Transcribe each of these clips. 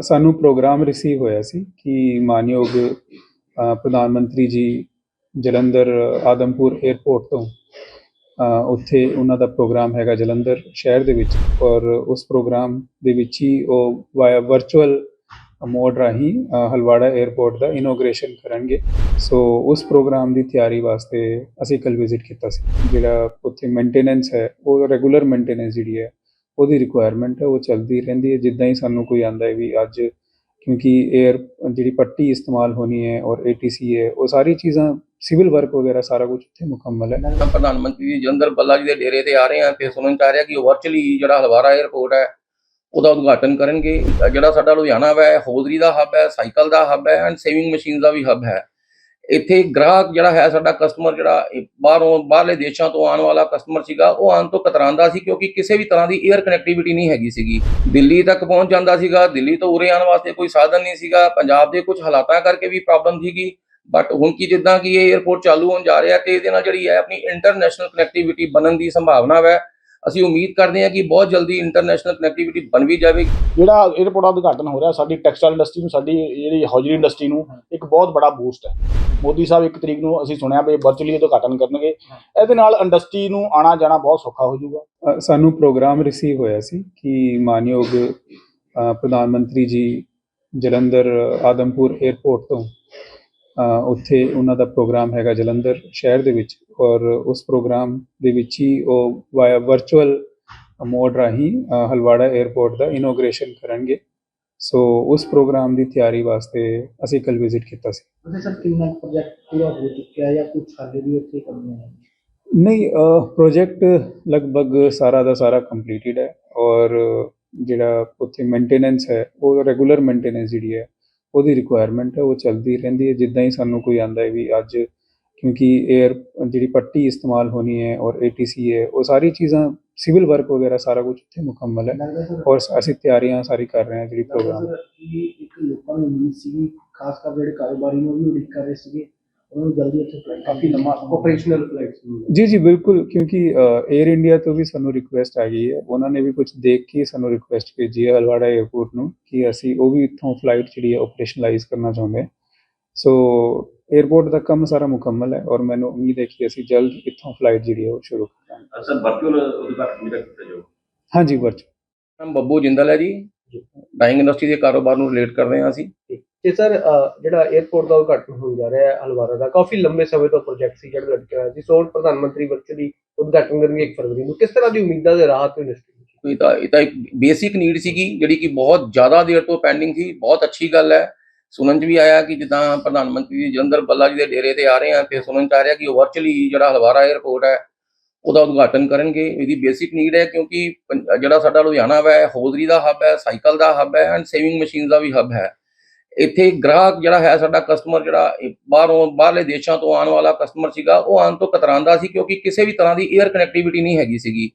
ਸਾਨੂੰ programme receive ਹੋਇਆ ਸੀ ਕਿ ਮਾਨਯੋਗ ਪ੍ਰਧਾਨ ਮੰਤਰੀ ਜੀ ਜਲੰਧਰ, ਆਦਮਪੁਰ 에ਅਰਪੋਰਟ ਤੋਂ ਉੱਥੇ ਉਹਨਾਂ ਦਾ ਪ੍ਰੋਗਰਾਮ ਹੈਗਾ ਜਲੰਧਰ ਸ਼ਹਿਰ ਦੇ ਵਿੱਚ ਔਰ ਉਸ ਪ੍ਰੋਗਰਾਮ ਦੇ ਵਿੱਚ ਹੀ ਉਹ ਵਾਇਆ ਵਰਚੁਅਲ ਮੋਡ ਰਾਹੀਂ ਹਲਵਾੜਾ 에ਅਰਪੋਰਟ ਦਾ ਇਨੋਗ੍ਰੇਸ਼ਨ ਕਰਨਗੇ। ਸੋ ਉਸ ਪ੍ਰੋਗਰਾਮ ਦੀ ਤਿਆਰੀ ਵਾਸਤੇ ਅਸੀਂ ਕੱਲ ਵਿਜ਼ਿਟ ਕੀਤਾ ਸੀ। ਜਿਹੜਾ ਉੱਥੇ ਮੇਨਟੇਨੈਂਸ ਹੈ, ਉਹ ਰੈਗੂਲਰ ਮੇਨਟੇਨੈਂਸ ਜਿਹੜੀ ਹੈ ਉਹਦੀ ਰਿਕੁਆਇਰਮੈਂਟ ਹੈ, ਉਹ ਚੱਲਦੀ ਰਹਿੰਦੀ ਹੈ, ਜਿੱਦਾਂ ਹੀ ਸਾਨੂੰ ਕੋਈ ਆਂਦਾ ਹੈ ਵੀ ਅੱਜ ਕਿਉਂਕਿ 에ਅਰ ਜਿਹੜੀ ਪੱਟੀ ਇਸਤੇਮਾਲ ਹੋਣੀ ਹੈ ਔਰ ਏਟੀਸੀ ਹੈ, ਉਹ ਸਾਰੀ ਚੀਜ਼ਾਂ ਸਿਵਲ ਵਰਕ ਵਗੈਰਾ ਸਾਰਾ ਕੁਝ ਇੱਥੇ ਮੁਕੰਮਲ ਹੈ। ਮੈਂ ਪ੍ਰਧਾਨ ਮੰਤਰੀ ਜੀ, ਜਲੰਧਰ ਬੱਲਾ ਜੀ ਦੇ ਡੇਰੇ ਤੇ ਆ ਰਹੇ ਹਾਂ ਤੇ ਸੁਣਨ ਚ ਆ ਰਿਹਾ ਕਿ ਉਹ ਵਰਚੁਅਲੀ ਜਿਹੜਾ ਹਲਵਾਰਾ 에ਅਰਪੋਰਟ ਹੈ, ਉਹਦਾ ਉਦਘਾਟਨ ਕਰਨਗੇ। ਜਿਹੜਾ ਸਾਡਾ ਲੁਧਿਆਣਾ ਵਾ ਹੈ ਹੌਜ਼ਰੀ ਦਾ ਹੱਬ ਹੈ, ਸਾਈਕਲ ਦਾ ਹੱਬ ਹੈ ਐਂਡ ਸੇਵਿੰਗ ਮਸ਼ੀਨ ਦਾ ਵੀ ਹੱਬ ਹੈ। ਇੱਥੇ ਗ੍ਰਾਹਕ ਜਿਹੜਾ ਹੈ ਸਾਡਾ ਕਸਟਮਰ ਜਿਹੜਾ ਬਾਹਰੋਂ, ਬਾਹਰਲੇ ਦੇਸ਼ਾਂ ਤੋਂ ਆਉਣ ਵਾਲਾ ਕਸਟਮਰ ਸੀਗਾ, ਉਹ ਆਉਣ ਤੋਂ ਕਤਰਾਉਂਦਾ ਸੀ ਕਿਉਂਕਿ ਕਿਸੇ ਵੀ ਤਰ੍ਹਾਂ ਦੀ 에ਅਰ ਕਨੈਕਟੀਵਿਟੀ ਨਹੀਂ ਹੈਗੀ ਸੀਗੀ। ਦਿੱਲੀ ਤੱਕ ਪਹੁੰਚ ਜਾਂਦਾ ਸੀਗਾ, ਦਿੱਲੀ ਤੋਂ ਉਰੇ ਆਉਣ ਵਾਸਤੇ ਕੋਈ ਸਾਧਨ ਨਹੀਂ ਸੀਗਾ, ਪੰਜਾਬ ਦੇ ਕੁਝ ਹਾਲਾਤਾਂ ਕਰਕੇ ਵੀ ਪ੍ਰੋਬਲਮ ਸੀਗੀ। ਬਟ ਹੁਣ ਕੀ ਜਿੱਦਾਂ ਕਿ ਇਹ 에ਅਰਪੋਰਟ ਚਾਲੂ ਹੋਣ ਜਾ ਰਿਹਾ ਤੇ ਇਹਦੇ ਨਾਲ ਜਿਹੜੀ ਹੈ ਆਪਣੀ ਇੰਟਰਨੈਸ਼ਨਲ ਕਨੈਕਟੀਵਿਟੀ ਬਣਨ ਦੀ ਸੰਭਾਵਨਾ ਹੈ ਅਸੀਂ ਉਮੀਦ ਕਰਦੇ ਹਾਂ ਕਿ ਬਹੁਤ ਜਲਦੀ ਇੰਟਰਨੈਸ਼ਨਲ ਕਨੈਕਟੀਵਿਟੀ ਬਣ ਵੀ ਜਾਵੇਗੀ ਜਿਹੜਾ 에ਅਰਪੋਰਟ ਦਾ ਉਦਘਾਟਨ ਹੋ ਰਿਹਾ ਸਾਡੀ ਟੈਕਸਟਾਈਲ ਇੰਡਸਟਰੀ ਨੂੰ ਸਾਡੀ ਜਿਹੜੀ ਹੌਜ਼ਰੀ ਇੰਡਸਟਰੀ ਨੂੰ ਇੱਕ ਬਹੁਤ ਬੜਾ ਬੂਸਟ ਹੈ। ਮੋਦੀ ਸਾਹਿਬ ਇੱਕ ਤਰੀਕ ਨੂੰ ਅਸੀਂ ਸੁਣਿਆ ਵੀ ਵਰਚੁਅਲੀ ਉਦਘਾਟਨ ਕਰਨਗੇ। ਇਹਦੇ ਨਾਲ ਇੰਡਸਟਰੀ ਨੂੰ ਆਣਾ ਜਾਣਾ ਬਹੁਤ ਸੌਖਾ ਹੋ ਜਾਊਗਾ। ਸਾਨੂੰ ਪ੍ਰੋਗਰਾਮ ਰਿਸੀਵ ਹੋਇਆ ਸੀ ਕਿ ਮਾਨਯੋਗ ਪ੍ਰਧਾਨ ਮੰਤਰੀ ਜੀ ਜਲੰਧਰ ਆਦਮਪੁਰ 에ਅਰਪੋਰਟ ਤੋਂ ਅ, ਉੱਥੇ ਉਹਨਾਂ ਦਾ ਪ੍ਰੋਗਰਾਮ ਹੈਗਾ ਜਲੰਧਰ ਸ਼ਹਿਰ ਦੇ ਵਿੱਚ ਔਰ ਉਸ ਪ੍ਰੋਗਰਾਮ ਦੇ ਵਿੱਚ ਹੀ ਉਹ ਵਾਇਆ ਵਰਚੁਅਲ ਮੋਡ ਰਾਹੀਂ ਹਲਵਾੜਾ 에ਅਰਪੋਰਟ ਦਾ ਇਨੋਗ੍ਰੇਸ਼ਨ ਕਰਨਗੇ। ਸੋ ਉਸ ਪ੍ਰੋਗਰਾਮ ਦੀ ਤਿਆਰੀ ਵਾਸਤੇ ਅਸੀਂ ਕੱਲ ਵਿਜ਼ਿਟ ਕੀਤਾ ਸੀ। ਉਹਦੇ ਸਰ ਕਿੰਨਾ ਪ੍ਰੋਜੈਕਟ ਪੂਰਾ ਹੋ ਚੁੱਕਿਆ ਜਾਂ ਕੁਝ ਹਾਲੇ ਵੀ ਉੱਥੇ ਕਮੀਆਂ ਹੈ ਨਹੀਂ ਪ੍ਰੋਜੈਕਟ ਲਗਭਗ ਸਾਰਾ ਦਾ ਸਾਰਾ ਕੰਪਲੀਟਡ ਹੈ ਔਰ ਜਿਹੜਾ ਉੱਥੇ ਮੇਨਟੇਨੈਂਸ ਹੈ ਉਹ ਰੈਗੂਲਰ ਮੇਨਟੇਨੈਂਸ ਜਿਹੜੀ ਹੈ ਉਹਦੀ ਰਿਕੁਆਇਰਮੈਂਟ ਹੈ ਉਹ ਚੱਲਦੀ ਰਹਿੰਦੀ ਹੈ। ਜਿੱਦਾਂ ਹੀ ਸਾਨੂੰ ਕੋਈ ਆਂਦਾ ਹੈ ਵੀ ਅੱਜ ਕਿਉਂਕਿ 에ਅਰ ਜਿਹੜੀ ਪੱਟੀ ਇਸਤੇਮਾਲ ਹੋਣੀ ਹੈ ਔਰ ਏਟੀਸੀ ਹੈ ਉਹ ਸਾਰੀ ਚੀਜ਼ਾਂ ਸਿਵਲ ਵਰਕ ਵਗੈਰਾ ਸਾਰਾ ਕੁਝ ਉੱਥੇ ਮੁਕੰਮਲ ਹੈ। ਔਰ ਅਸੀਂ ਤਿਆਰੀਆਂ ਸਾਰੀ ਕਰ ਰਹੇ ਹਾਂ ਜਿਹੜੀ ਪ੍ਰੋਗਰਾਮ ਇਹ ਇੱਕ ਲੋਕਾਂ ਨੂੰ ਉਮੀਦ ਸੀਗੀ ਖਾਸ ਕਰ ਜਿਹੜੇ ਕਾਰੋਬਾਰੀ ਨੂੰ ਵੀ ਉਡੀਕ ਕਰ ਰਹੇ ਸੀਗੇ। ਜੀ ਜੀ ਬਿਲਕੁਲ ਕਿਉਂਕਿ 에ਅਰ ਇੰਡੀਆ ਤੋਂ ਵੀ ਸਾਨੂੰ ਰਿਕੁਐਸਟ ਆ ਗਈ ਹੈ। ਉਹਨਾਂ ਨੇ ਵੀ ਕੁਝ ਦੇਖ ਕੇ ਸਾਨੂੰ ਰਿਕੁਐਸਟ ਭੇਜੀ ਹੈ ਹਲਵਾੜਾ 에ਅਰਪੋਰਟ ਨੂੰ ਕਿ ਅਸੀਂ ਉਹ ਵੀ ਇੱਥੋਂ ਫਲਾਈਟ ਜਿਹੜੀ ਹੈ ਆਪਰੇਸ਼ਨਲਾਈਜ਼ ਕਰਨਾ ਚਾਹੁੰਦੇ ਸੋ 에ਅਰਪੋਰਟ ਦਾ ਕੰਮ ਸਾਰਾ ਮੁਕੰਮਲ ਹੈ ਔਰ ਮੈਨੂੰ ਉਮੀਦ ਹੈ ਕਿ ਅਸੀਂ ਜਲਦ ਇੱਥੋਂ ਫਲਾਈਟ ਜਿਹੜੀ ਹੈ ਉਹ ਸ਼ੁਰੂ ਕਰਾਂਗੇ ਅਸਲ ਵਰਚੁਅਲ ਉਹਦੇ ਬਾਰੇ ਮੇਰਾ ਕੀਤਾ ਜਾਊ ਹਾਂਜੀ ਵਰਚੁਅਲ ਮੈਂ ਬੱਬੂ ਜਿੰਦਲ ਹੈ ਜੀ। ਡਾਈਂਗ ਇੰਡਸਟਰੀ ਦੇ ਕਾਰੋਬਾਰ ਨੂੰ ਰਿਲੇਟ ਕਰਦੇ ਹਾਂ ਅਸੀਂ। ਤੇ ਸਰ ਜਿਹੜਾ 에ਅਰਪੋਰਟ ਦਾ ਉਦਘਾਟਨ ਹੋਣ ਜਾ ਰਿਹਾ ਹੈ ਹਲਵਾਰਾ ਦਾ, ਕਾਫੀ ਲੰਬੇ ਸਮੇਂ ਤੋਂ ਪ੍ਰੋਜੈਕਟ ਸੀ ਜਿਹੜਾ ਲਟਕਿਆ ਹੋਇਆ ਸੀ ਸੋ ਪ੍ਰਧਾਨ ਮੰਤਰੀ ਵਰਚੁਅਲੀ ਉਦਘਾਟਨ ਕਰਨਗੇ 1 ਫਰਵਰੀ ਨੂੰ। ਕਿਸ ਤਰ੍ਹਾਂ ਦੀ ਉਮੀਦਾਂ ਦੇ ਰਾਹਤ ਇੰਡਸਟਰੀ ਇਹ ਤਾਂ ਇਹ ਤਾਂ ਇੱਕ ਬੇਸਿਕ ਨੀਡ ਸੀਗੀ, ਜਿਹੜੀ ਕਿ ਬਹੁਤ ਜ਼ਿਆਦਾ ਦੇਰ ਤੋਂ ਪੈਂਡਿੰਗ ਸੀ, ਬਹੁਤ ਅੱਛੀ ਗੱਲ ਹੈ। ਸੁਣਨ 'ਚ ਵੀ ਆਇਆ ਕਿ ਜਿੱਦਾਂ ਪ੍ਰਧਾਨ ਮੰਤਰੀ ਜੀ ਜਲੰਧਰ ਬੱਲਾ ਜੀ ਦੇ ਡੇਰੇ ਤੇ ਆ ਰਹੇ ਆ, ਤੇ ਸੁਣਨ 'ਚ ਆ ਰਿਹਾ ਕਿ ਉਹ ਵਰਚੁਅਲੀ ਜਿਹੜਾ ਹਲਵਾਰਾ 에ਅਰਪੋਰਟ ਹੈ, ਉਹਦਾ ਉਦਘਾਟਨ ਕਰਨਗੇ। ਇਹਦੀ ਬੇਸਿਕ ਨੀਡ ਹੈ, ਕਿਉਂਕਿ ਪੰ- ਜਿਹੜਾ ਸਾਡਾ ਲੁਧਿਆਣਾ ਵਾ ਹੈ, ਹੌਜ਼ਰੀ ਦਾ ਹੱਬ ਹੈ, ਸਾਈਕਲ ਦਾ ਹੱਬ ਹੈ ਐਂਡ ਸੇਵਿੰਗ ਮਸ਼ੀਨ ਦਾ ਵੀ ਹੱਬ ਹੈ। ਇੱਥੇ ਗ੍ਰਾਹਕ ਜਿਹੜਾ ਹੈ ਸਾਡਾ ਕਸਟਮਰ ਜਿਹੜਾ ਬਾਹਰੋਂ, ਬਾਹਰਲੇ ਦੇਸ਼ਾਂ ਤੋਂ ਆਉਣ ਵਾਲਾ ਕਸਟਮਰ ਸੀਗਾ, ਉਹ ਆਉਣ ਤੋਂ ਕਤਰਾਉਂਦਾ ਸੀ ਕਿਉਂਕਿ ਕਿਸੇ ਵੀ ਤਰ੍ਹਾਂ ਦੀ 에ਅਰ ਕਨੈਕਟੀਵਿਟੀ ਨਹੀਂ ਹੈਗੀ ਸੀਗੀ।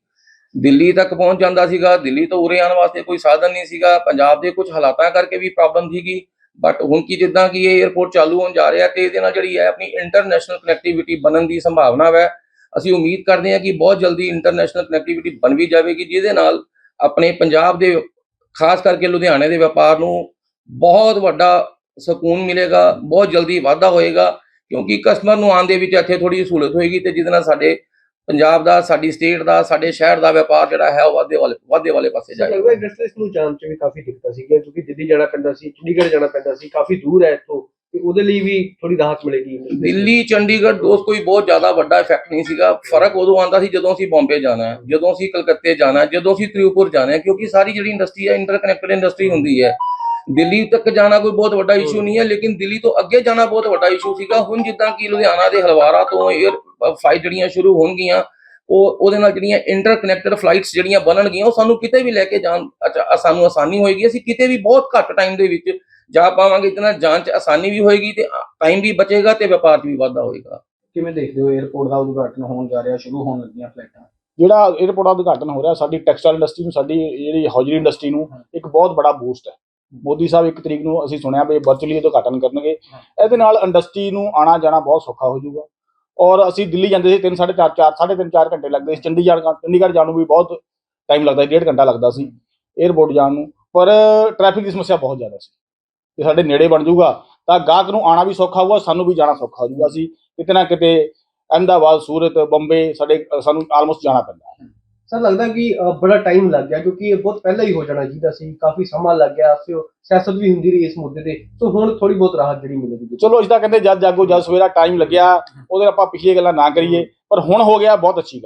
ਦਿੱਲੀ ਤੱਕ ਪਹੁੰਚ ਜਾਂਦਾ ਸੀਗਾ, ਦਿੱਲੀ ਤੋਂ ਉਰੇ ਆਉਣ ਵਾਸਤੇ ਕੋਈ ਸਾਧਨ ਨਹੀਂ ਸੀਗਾ, ਪੰਜਾਬ ਦੇ ਕੁਝ ਹਾਲਾਤਾਂ ਕਰਕੇ ਵੀ ਪ੍ਰੋਬਲਮ ਸੀਗੀ। ਬਟ ਹੁਣ ਕੀ ਜਿੱਦਾਂ ਕਿ ਇਹ 에ਅਰਪੋਰਟ ਚਾਲੂ ਹੋਣ ਜਾ ਰਿਹਾ, ਤੇ ਇਹਦੇ ਨਾਲ ਜਿਹੜੀ ਹੈ ਆਪਣੀ ਇੰਟਰਨੈਸ਼ਨਲ ਕਨੈਕਟੀਵਿਟੀ ਬਣਨ ਦੀ ਸੰਭਾਵਨਾ ਹੈ ਅਸੀਂ ਉਮੀਦ ਕਰਦੇ ਹਾਂ ਕਿ ਬਹੁਤ ਜਲਦੀ ਇੰਟਰਨੈਸ਼ਨਲ ਕਨੈਕਟੀਵਿਟੀ ਬਣ ਵੀ ਜਾਵੇਗੀ, ਜਿਹਦੇ ਨਾਲ ਆਪਣੇ ਪੰਜਾਬ ਦੇ, ਖਾਸ ਕਰਕੇ ਲੁਧਿਆਣੇ ਦੇ ਵਪਾਰ ਨੂੰ ਬਹੁਤ ਵੱਡਾ ਸਕੂਨ ਮਿਲੇਗਾ ਬਹੁਤ ਜਲਦੀ ਵਾਧਾ ਹੋਏਗਾ ਕਿਉਂਕਿ ਕਸਟਮਰ ਨੂੰ ਆਉਣ ਦੇ ਵਿੱਚ ਇੱਥੇ ਥੋੜੀ ਸਹੂਲਤ ਹੋਏਗੀ ਤੇ ਜਿਹਦੇ ਨਾਲ ਸਾਡੇ ਪੰਜਾਬ ਦਾ ਸਾਡੀ ਸਟੇਟ ਦਾ ਸਾਡੇ ਸ਼ਹਿਰ ਦਾ ਵਪਾਰ ਜਿਹੜਾ ਹੈ ਉਹ ਵਾਧੇ ਵਾਲੇ ਵਾਧੇ ਵਾਲੇ ਪਾਸੇ ਜਾਏਗਾ ਲੱਗਦਾ ਇੰਡਸਟਰੀਜ਼ ਨੂੰ ਜਾਣ ਚ ਵੀ ਕਾਫੀ ਦਿੱਕਤਾਂ ਸੀਗੀਆਂ ਕਿਉਂਕਿ ਦਿੱਲੀ ਜਾਣਾ ਪੈਂਦਾ ਸੀ ਚੰਡੀਗੜ੍ਹ ਜਾਣਾ ਪੈਂਦਾ ਸੀ ਕਾਫੀ ਦੂਰ ਹੈ ਇੱਥੋਂ ਤੇ ਉਹਦੇ ਲਈ ਵੀ ਥੋੜੀ ਰਾਹਤ ਮਿਲੇਗੀ। ਦਿੱਲੀ ਚੰਡੀਗੜ੍ਹ ਦੋਸਤ ਕੋਈ ਬਹੁਤ ਜ਼ਿਆਦਾ ਵੱਡਾ ਇਫੈਕਟ ਨਹੀਂ ਸੀਗਾ ਫ਼ਰਕ ਉਦੋਂ ਆਉਂਦਾ ਸੀ ਜਦੋਂ ਅਸੀਂ ਬੰਬੇ ਜਾਣਾ ਹੈ ਜਦੋਂ ਅਸੀਂ ਕਲਕੱਤੇ ਜਾਣਾ ਹੈ ਜਦੋਂ ਅਸੀਂ ਤ੍ਰਿਪੁਰ ਜਾਣਾ ਹੈ ਕਿਉਂਕਿ ਸਾਰੀ ਜਿਹੜੀ ਇੰਡਸਟਰੀ ਹੈ ਇੰਟਰਕਨੈਕਟਡ ਇੰਡਸਟਰੀ ਹੁੰਦੀ ਹੈ ਦਿੱਲੀ ਤੱਕ ਜਾਣਾ ਕੋਈ ਬਹੁਤ ਵੱਡਾ ਇਸ਼ੂ ਨਹੀਂ ਹੈ ਲੇਕਿਨ ਦਿੱਲੀ ਤੋਂ ਅੱਗੇ ਜਾਣਾ ਬਹੁਤ ਵੱਡਾ ਇਸ਼ੂ ਸੀਗਾ। ਹੁਣ ਜਿੱਦਾਂ ਕਿ ਲੁਧਿਆਣਾ ਦੇ ਹਲਵਾਰਾ ਤੋਂ 에ਅਰ ਫਲਾਈਟ ਜਿਹੜੀਆਂ ਸ਼ੁਰੂ ਹੋਣਗੀਆਂ ਉਹ ਉਹਦੇ ਨਾਲ ਜਿਹੜੀਆਂ ਇੰਟਰ ਕਨੈਕਟਡ ਫਲਾਈਟਸ ਜਿਹੜੀਆਂ ਬਣਨਗੀਆਂ ਉਹ ਸਾਨੂੰ ਕਿਤੇ ਵੀ ਲੈ ਕੇ ਜਾਣ ਸਾਨੂੰ ਆਸਾਨੀ ਹੋਏਗੀ। ਅਸੀਂ ਕਿਤੇ ਵੀ ਬਹੁਤ ਘੱਟ ਟਾਈਮ ਦੇ ਵਿੱਚ ਜਾ ਪਾਵਾਂਗੇ ਇਤਨਾ ਜਾਂਚ ਆਸਾਨੀ ਵੀ ਹੋਏਗੀ ਤੇ ਟਾਈਮ ਵੀ ਬਚੇਗਾ ਤੇ ਵਪਾਰ 'ਚ ਵੀ ਵਾਧਾ ਹੋਏਗਾ। ਕਿਵੇਂ ਦੇਖਦੇ ਹੋ 에어ਪੋਰਟ ਦਾ ਉਦਘਾਟਨ ਹੋਣ ਜਾ ਰਿਹਾ ਸ਼ੁਰੂ ਹੋਣ ਲੱਗੀਆਂ ਫਲਾਈਟਾਂ ਜਿਹੜਾ 에어ਪੋਰਟ ਦਾ ਉਦਘਾਟਨ ਹੋ ਰਿਹਾ ਸਾਡੀ ਟੈਕਸਟਾਈਲ ਇੰਡਸਟਰੀ ਨੂੰ ਸਾਡੀ ਜਿਹੜੀ ਹੌਜਰੀ ਇੰਡਸਟਰੀ ਨੂੰ ਇੱਕ ਬਹੁਤ ਬੜਾ ਬੂਸਟ ਹੈ। ਮੋਦੀ ਸਾਹਿਬ ਇੱਕ ਤਰੀਕ ਨੂੰ ਅਸੀਂ ਸੁਣਿਆ ਵੀ ਵਰਚੁਅਲੀ ਉਦਘਾਟਨ ਕਰਨਗੇ। ਇਹਦੇ ਨਾਲ ਇੰਡਸਟਰੀ ਨੂੰ ਆਣਾ ਜਾਣਾ ਬਹੁਤ ਸੌਖਾ ਹੋ ਜਾਊਗਾ। ਔਰ ਅਸੀਂ ਦਿੱਲੀ ਜਾਂਦੇ ਸੀ 3 4.5 4 3.5 4 ਘੰਟੇ ਲੱਗਦੇ ਸੀ। ਚੰਡੀਗੜ੍ਹ ਚੰਡੀਗੜ੍ਹ ਜਾਣ ਨੂੰ ਵੀ ਬਹੁਤ ਟਾਈਮ ਲੱਗਦਾ ਸੀ ਡੇਢ ਘੰਟਾ ਲੱਗਦਾ ਸੀ 에ਅਰਪੋਰਟ ਜਾਣ ਨੂੰ। ਪਰ ਟ੍ਰੈਫਿਕ ਦੀ ਸਮੱਸਿਆ ਬਹੁਤ ਜ਼ਿਆਦਾ ਸੀ। ਤੇ ਸਾਡੇ ਨੇੜੇ ਬਣ ਜਾਊਗਾ ਤਾਂ ਗਾਹਕ ਨੂੰ ਆਣਾ ਵੀ ਸੌਖਾ ਹੋਊਗਾ ਸਾਨੂੰ ਵੀ ਜਾਣਾ ਸੌਖਾ ਹੋ ਜਾਊਗਾ। ਅਸੀਂ ਕਿਤੇ ਨਾ ਕਿਤੇ ਅਹਿਮਦਾਬਾਦ ਸੂਰਤ ਬੰਬੇ ਸਾਡੇ ਸਾਨੂੰ ਆਲਮੋਸਟ ਜਾਣਾ ਪੈਂਦਾ। ਹੈ ਸਰ ਲੱਗਦਾ ਕਿ ਅ, ਬੜਾ ਟਾਈਮ ਲੱਗ ਗਿਆ ਕਿਉਂਕਿ ਇਹ ਬਹੁਤ ਪਹਿਲਾਂ ਹੀ ਹੋ ਜਾਣਾ ਚਾਹੀਦਾ ਸੀ ਕਾਫੀ ਸਮਾਂ ਲੱਗ ਗਿਆ ਸੋ ਸਿਆਸਤ ਵੀ ਹੁੰਦੀ ਰਹੀ ਇਸ ਮੁੱਦੇ ਤੇ ਸੋ ਹੁਣ ਥੋੜੀ ਬਹੁਤ ਰਾਹਤ ਜਿਹੜੀ ਮਿਲੇਗੀ। ਚਲੋ ਅਸੀਂ ਤਾਂ ਕਹਿੰਦੇ ਜਦ ਜਾਗੋ ਜਦ ਸਵੇਰਾ ਟਾਈਮ ਲੱਗਿਆ ਉਹਦੇ ਆਪਾਂ ਪਿਛਲੀਆਂ ਗੱਲਾਂ ਨਾ ਕਰੀਏ ਪਰ ਹੁਣ ਹੋ ਗਿਆ ਬਹੁਤ ਅੱਛੀ ਗੱਲ।